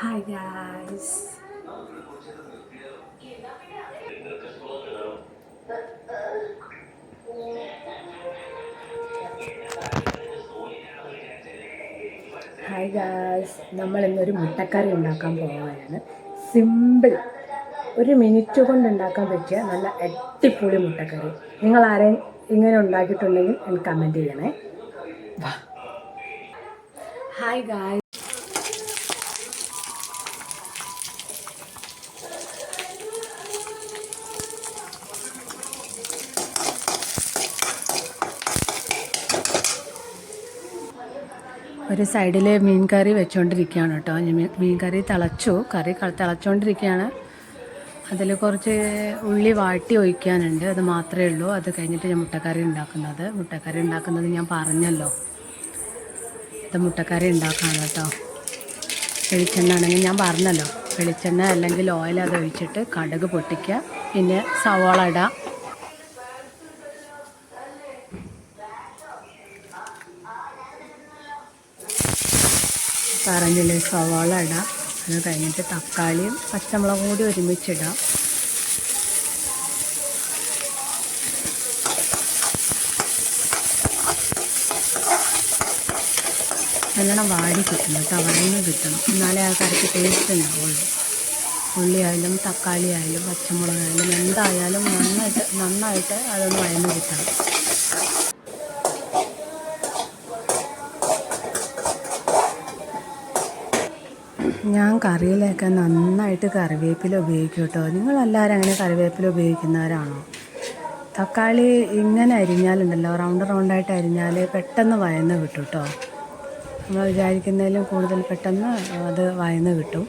Hi guys hi guys നമ്മൾ ഇന്നൊരു മുട്ടക്കറി ഉണ്ടാക്കാൻ പോവുകയാണ്. സിമ്പിൾ ഒരു മിനിറ്റ് കൊണ്ട് ഉണ്ടാക്കാൻ പറ്റിയ നല്ല അടിപൊളി മുട്ടക്കറി. നിങ്ങൾ ആരെയും ഇങ്ങനെ ഉണ്ടാക്കിയിട്ടുണ്ടെങ്കിൽ എനിക്ക് കമന്റ് ചെയ്യണേ. ഹായ് ഗായ്സ് ഒരു സൈഡിൽ മീൻ കറി വെച്ചുകൊണ്ടിരിക്കുകയാണ് കേട്ടോ. മീൻ- കറി തിളച്ചു. കറി തിളച്ചുകൊണ്ടിരിക്കുകയാണ് അതിൽ കുറച്ച് ഉള്ളി വാട്ടി ഒഴിക്കാനുണ്ട്. അത് മാത്രമേ ഉള്ളൂ. അത് കഴിഞ്ഞിട്ട് ഞാൻ മുട്ടക്കറി ഉണ്ടാക്കുന്നത്. മുട്ടക്കറി ഉണ്ടാക്കുന്നത് ഞാൻ പറഞ്ഞല്ലോ. ഇത് മുട്ടക്കറി ഉണ്ടാക്കാണ് കേട്ടോ. വെളിച്ചെണ്ണ ആണെങ്കിൽ ഞാൻ പറഞ്ഞല്ലോ. വെളിച്ചെണ്ണ അല്ലെങ്കിൽ ഓയിൽ അത് ഒഴിച്ചിട്ട് കടുക് പൊട്ടിക്കുക. പിന്നെ സവോള ഇടാം. പറഞ്ഞില്ലേ സവാള ഇടാം. അത് കഴിഞ്ഞിട്ട് തക്കാളിയും പച്ചമുളകും കൂടി ഒരുമിച്ചിടാം. നല്ലോണം വാടി കിട്ടണം കേട്ടോ വഴന്ന് കിട്ടണം. എന്നാലേ ആ കറിക്ക് ടേസ്റ്റ് ഉണ്ടാവുള്ളൂ. ഉള്ളിയായാലും തക്കാളി ആയാലും പച്ചമുളകായാലും എന്തായാലും നന്നായിട്ട് നന്നായിട്ട് അതൊന്ന് വഴന്ന് കിട്ടണം. ഞാൻ കറിയിലൊക്കെ നന്നായിട്ട് കറിവേപ്പില ഉപയോഗിക്കും കേട്ടോ നിങ്ങളെല്ലാവരും അങ്ങനെ കറിവേപ്പില ഉപയോഗിക്കുന്നവരാണോ? തക്കാളി ഇങ്ങനെ അരിഞ്ഞാലുണ്ടല്ലോ റൗണ്ട് റൗണ്ടായിട്ട് അരിഞ്ഞാൽ പെട്ടെന്ന് വയന്ന് കിട്ടും കേട്ടോ നമ്മൾ വിചാരിക്കുന്നതിലും കൂടുതൽ പെട്ടെന്ന് അത് വയന്ന് കിട്ടും.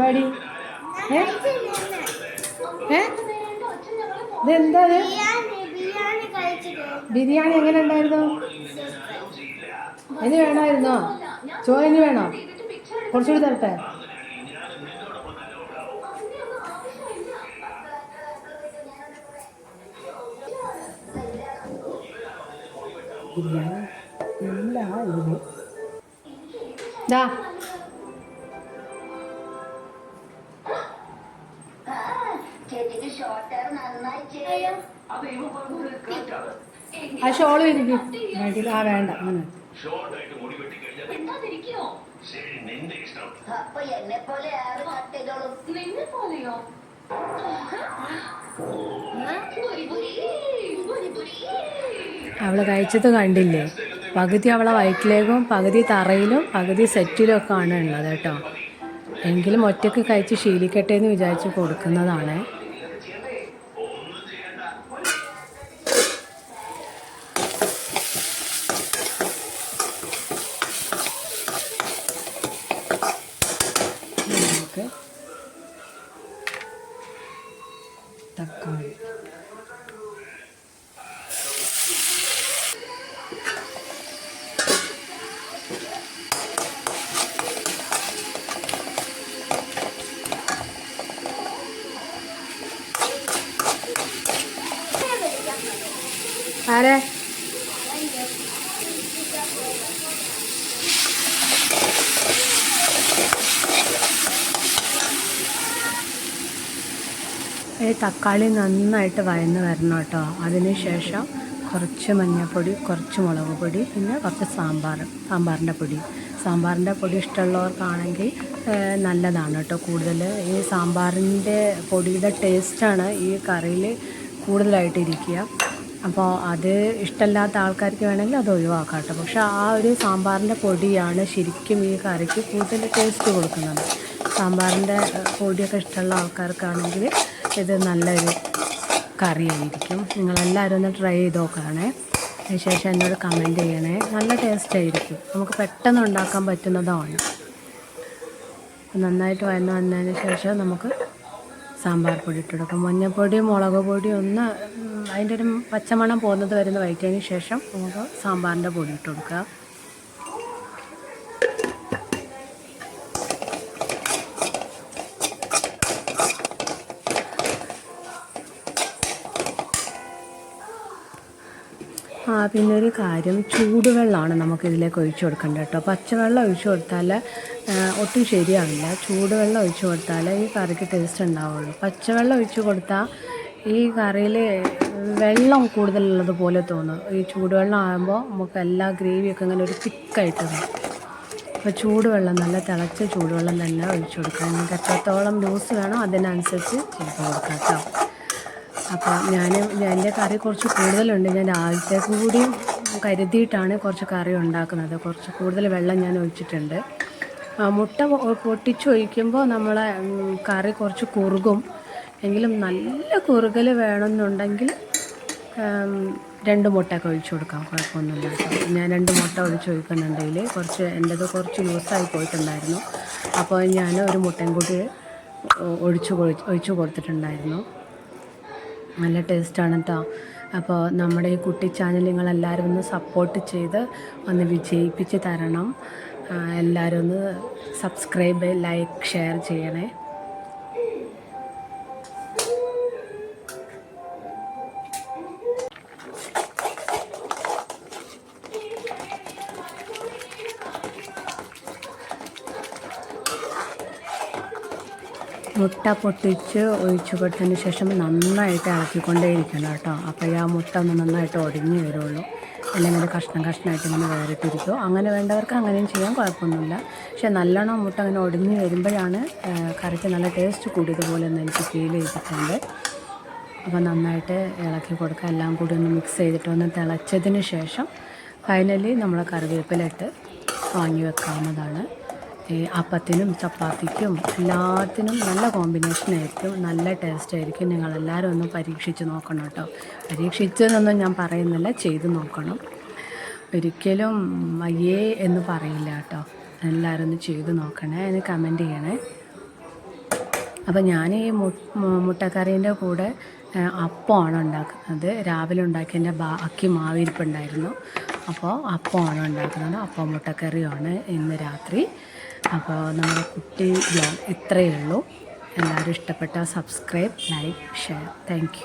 പരിപാടി? ഇതെന്താ ബിരിയാണി എങ്ങനെ ഉണ്ടായിരുന്നു? ഇനി വേണമായിരുന്നോ? ചോറിന് വേണോ? കുറച്ചുകൂടി തരട്ടെ. ഇല്ല ഇതിന് ആ ഷോൾ എനിക്ക് ആ വേണ്ട. അങ്ങനെ കഴിച്ചത് കണ്ടില്ലേ? പകുതി അവളെ വയറ്റിലേക്കും പകുതി തറയിലും പകുതി സെറ്റിലും ഒക്കെ ആണ് ഉള്ളത് കേട്ടോ. എങ്കിലും ഒറ്റയ്ക്ക് കഴിച്ച് ശീലിക്കട്ടെ എന്ന് വിചാരിച്ച് കൊടുക്കുന്നതാണ് നമുക്ക് തക്കാളി ആരെ ഈ തക്കാളി നന്നായിട്ട് വയന്ന് വരണം കേട്ടോ. അതിന് ശേഷം കുറച്ച് മഞ്ഞൾപ്പൊടി കുറച്ച് മുളക് പൊടി പിന്നെ കുറച്ച് സാമ്പാർ സാമ്പാറിന്റെ പൊടി. സാമ്പാറിന്റെ പൊടി ഇഷ്ടമുള്ളവർക്കാണെങ്കിൽ നല്ലതാണ് കേട്ടോ. കൂടുതൽ ഈ സാമ്പാറിന്റെ പൊടിയുടെ ടേസ്റ്റാണ് ഈ കറിയിൽ കൂടുതലായിട്ട് ഇരിക്കുക അപ്പോൾ അത് ഇഷ്ടമല്ലാത്ത ആൾക്കാർക്ക് വേണമെങ്കിൽ അത് ഒഴിവാക്കാം കേട്ടോ പക്ഷേ ആ ഒരു സാമ്പാറിന്റെ പൊടിയാണ് ശരിക്കും ഈ കറിക്ക് കൂടുതൽ ടേസ്റ്റ് കൊടുക്കുന്നത്. സാമ്പാറിന്റെ പൊടിയൊക്കെ ഇഷ്ടമുള്ള ആൾക്കാർക്കാണെങ്കിൽ ഇത് നല്ലൊരു കറിയായിരിക്കും. നിങ്ങളെല്ലാവരും ഒന്ന് ട്രൈ ചെയ്ത് നോക്കണേ അതിനുശേഷം എന്നോട് കമന്റ് ചെയ്യണേ. നല്ല ടേസ്റ്റ് ആയിരിക്കും. നമുക്ക് പെട്ടെന്ന് ഉണ്ടാക്കാൻ പറ്റുന്നതാണ്. നന്നായിട്ട് വഴന്ന് വന്നതിന് ശേഷം നമുക്ക് സാമ്പാർ പൊടി ഇട്ട് കൊടുക്കാം. മഞ്ഞൾപ്പൊടി മുളക് പൊടി ഒന്ന് അതിന്റെ ഒരു പച്ചമണം പോകുന്നത് വരുന്ന വഴറ്റിയതിന് ശേഷം നമുക്ക് സാമ്പാറിന്റെ പൊടി ഇട്ട് കൊടുക്കുക ആ പിന്നെ ഒരു കാര്യം ചൂടുവെള്ളമാണ് നമുക്ക് ഇതിലേക്ക് ഒഴിച്ചു കൊടുക്കേണ്ടത് കേട്ടോ. പച്ചവെള്ളം ഒഴിച്ചു കൊടുത്താൽ ഒട്ടും ശരിയാവില്ല. ചൂടുവെള്ളം ഒഴിച്ചു കൊടുത്താൽ ഈ കറിക്ക് ടേസ്റ്റ് ഉണ്ടാവുള്ളൂ. പച്ചവെള്ളം ഒഴിച്ചു കൊടുത്താൽ ഈ കറിയിൽ വെള്ളം കൂടുതലുള്ളത് പോലെ തോന്നും. ഈ ചൂടുവെള്ളം ആകുമ്പോൾ നമുക്ക് എല്ലാ ഗ്രേവിയൊക്കെ ഇങ്ങനെ ഒരു തിക്കായിട്ട് തോന്നും അപ്പോൾ ചൂടുവെള്ളം നല്ല തിളച്ച ചൂടുവെള്ളം തന്നെ ഒഴിച്ചു കൊടുക്കുക നിങ്ങൾക്ക് എത്രത്തോളം ലൂസ് വേണോ അതിനനുസരിച്ച് ചെയ്ത് കൊടുക്കാം കേട്ടോ. അപ്പോൾ ഞാൻ എന്റെ കറി കുറച്ച് കൂടുതലുണ്ട്. ഞാൻ രാവിലത്തേക്ക് കൂടി കരുതിയിട്ടാണ് കുറച്ച് കറി ഉണ്ടാക്കുന്നത്. കുറച്ച് കൂടുതൽ വെള്ളം ഞാൻ ഒഴിച്ചിട്ടുണ്ട്. മുട്ട പൊട്ടിച്ചൊഴിക്കുമ്പോൾ നമ്മളെ കറി കുറച്ച് കുറുകും. എങ്കിലും നല്ല കുറുകൽ വേണമെന്നുണ്ടെങ്കിൽ രണ്ട് മുട്ടയൊക്കെ ഒഴിച്ചു കൊടുക്കാം കുഴപ്പമൊന്നുമില്ല ഞാൻ രണ്ട് മുട്ട ഒഴിച്ച് ഒഴിക്കുന്നുണ്ടെങ്കിൽ കുറച്ച് എന്റെത് കുറച്ച് ലൂസായി പോയിട്ടുണ്ടായിരുന്നു. അപ്പോൾ ഞാൻ ഒരു മുട്ടയും കൂടി ഒഴിച്ചു ഒഴിച്ച് കൊടുത്തിട്ടുണ്ടായിരുന്നു. നല്ല ടേസ്റ്റാണ് കേട്ടോ അപ്പോൾ നമ്മുടെ ഈ കുട്ടി ചാനൽ നിങ്ങളെല്ലാവരും ഒന്ന് സപ്പോർട്ട് ചെയ്ത് ഒന്ന് വിജയിപ്പിച്ച് തരണം. എല്ലാവരും ഒന്ന് സബ്സ്ക്രൈബ് ലൈക്ക് ഷെയർ ചെയ്യണേ. മുട്ട പൊട്ടിച്ച് ഒഴിച്ചു കൊടുത്തതിന് ശേഷം നന്നായിട്ട് ഇളക്കിക്കൊണ്ടേയിരിക്കണം കേട്ടോ. അപ്പോൾ ആ മുട്ട ഒന്ന് നന്നായിട്ട് ഒടിഞ്ഞു വരുള്ളൂ. അല്ലെങ്കിൽ അത് കഷ്ണം കഷ്ണമായിട്ട് ഇങ്ങനെ വേറിട്ടിരിക്കും. അങ്ങനെ വേണ്ടവർക്ക് അങ്ങനെയും ചെയ്യാൻ കുഴപ്പമൊന്നുമില്ല. പക്ഷെ നല്ലോണം മുട്ട അങ്ങനെ ഒടിഞ്ഞു വരുമ്പോഴാണ് കറിക്ക് നല്ല ടേസ്റ്റ് കൂടിയതുപോലെ ഒന്ന് എനിക്ക് ഫീൽ ചെയ്തിട്ടുണ്ട്. അപ്പോൾ നന്നായിട്ട് ഇളക്കി കൊടുക്കുക. എല്ലാം കൂടി ഒന്ന് മിക്സ് ചെയ്തിട്ട് ഒന്ന് തിളച്ചതിന് ശേഷം ഫൈനലി നമ്മൾ കറിവേപ്പിലിട്ട് വാങ്ങി വെക്കാവുന്നതാണ്. അപ്പത്തിനും ചപ്പാത്തിക്കും എല്ലാത്തിനും നല്ല കോമ്പിനേഷൻ ആയിരിക്കും. നല്ല ടേസ്റ്റ് ആയിരിക്കും. നിങ്ങളെല്ലാവരും ഒന്ന് പരീക്ഷിച്ച് നോക്കണം കേട്ടോ. പരീക്ഷിച്ചതെന്നൊന്നും ഞാൻ പറയുന്നില്ല. ചെയ്ത് നോക്കണം. ഒരിക്കലും അയ്യേ എന്ന് പറയില്ല കേട്ടോ. എല്ലാവരും ഒന്ന് ചെയ്ത് നോക്കണേ. അതിന് കമന്റ് ചെയ്യണേ. അപ്പോൾ ഞാൻ ഈ മുട്ടക്കറീന്റെ കൂടെ അപ്പമാണ് ഉണ്ടാക്കുന്നത്. രാവിലെ ഉണ്ടാക്കിയതിന്റെ ബാക്കി മാവിരിപ്പുണ്ടായിരുന്നു. അപ്പോൾ അപ്പമാണ് ഉണ്ടാക്കുന്നത്. അപ്പം മുട്ടക്കറിയാണ് ഇന്ന് രാത്രി. അപ്പോൾ നമ്മുടെ കുട്ടി ബ്ലോഗ് ഇത്രയേ ഉള്ളൂ. എല്ലാവരും ഇഷ്ടപ്പെട്ട സബ്സ്ക്രൈബ് ലൈക്ക് ഷെയർ താങ്ക്